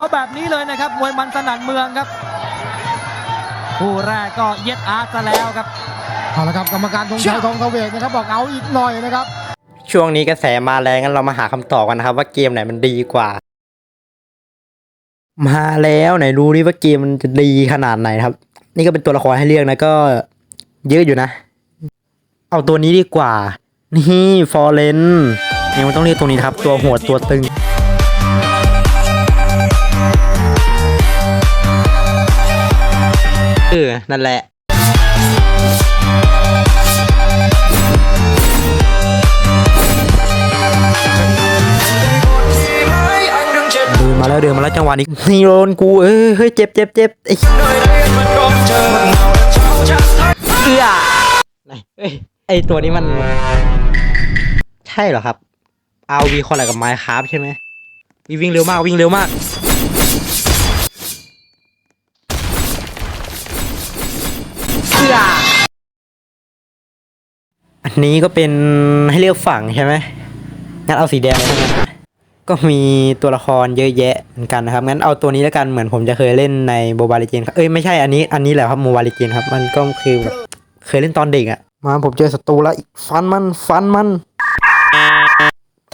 เอาแบบนี้เลยนะครับมวยมันสนั่นเมืองครับคู่แรกก็เย็ดอาร์ตซะแล้วครับเอาละครับกรรมการธงชัยทองเสวกนะครับบอกเอาอีกหน่อยนะครับ ช่วงนี้กระแสมาแรงงั้นเรามาหาคำตอบกันนะครับ ว่าเกมไหนมันดีกว่า มาแล้วไหนรู้ดิว่าเกมมันจะดีขนาดไหนครับ นี่ก็เป็นตัวละครให้เลือกนะก็เยอะอยู่นะ เอาตัวนี้ดีกว่า นี่ฟอร์เรนยังไม่ต้องเรียกตัวนี้นะครับ ตัวหัวตัวตึง เออ นั่นแหละ เดินมาแล้วเดินมาแล้วจังหวะนี้นี่โดนกูเอ้ยเฮ้ยเจ็บเจ็บเจ็บไอ้เอื้อไหนเอ้ยไอตัวนี้มัน ใช่เหรอครับเอาวีคอลอะไรกับไมค์ครับใช่ไหมวิ่งวิ่งเร็วมากวิ่งเร็วมาก เอื้ออันนี้ก็เป็นให้เลือกฝั่งใช่ไหมงั้นเอาสีแดงเลยทั้งนั้นนะก็มีตัวละครเยอะแยะเหมือนกันนะครับ งั้นเอาตัวนี้แล้วกันเหมือนผมจะเคยเล่นในโมบาย e เจนครับ เอ้ยไม่ใช่อันนี้อันนี้แหละครับโมบาย e เจนครับ มันก็คือแบบเคยเล่นตอนเด็กอะมาผมเจอศัตรูแล้วอีกฟันมันฟันมัน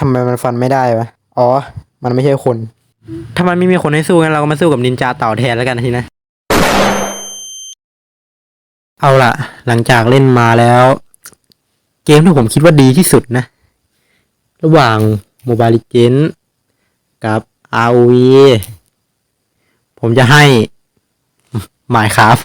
ทำไมมันฟันไม่ได้วะ อ๋อ มันไม่ใช่คน ถ้ามันไม่มีคนให้สู้งั้นเราก็มาสู้กับนินจาเต่าแทนแล้วกันทีนะ เอาละหลังจากเล่นมาแล้ว เกมที่ผมคิดว่าดีที่สุดนะ ระหว่างโมบาย e เจนกับ ROV ผมจะให้หมายครับ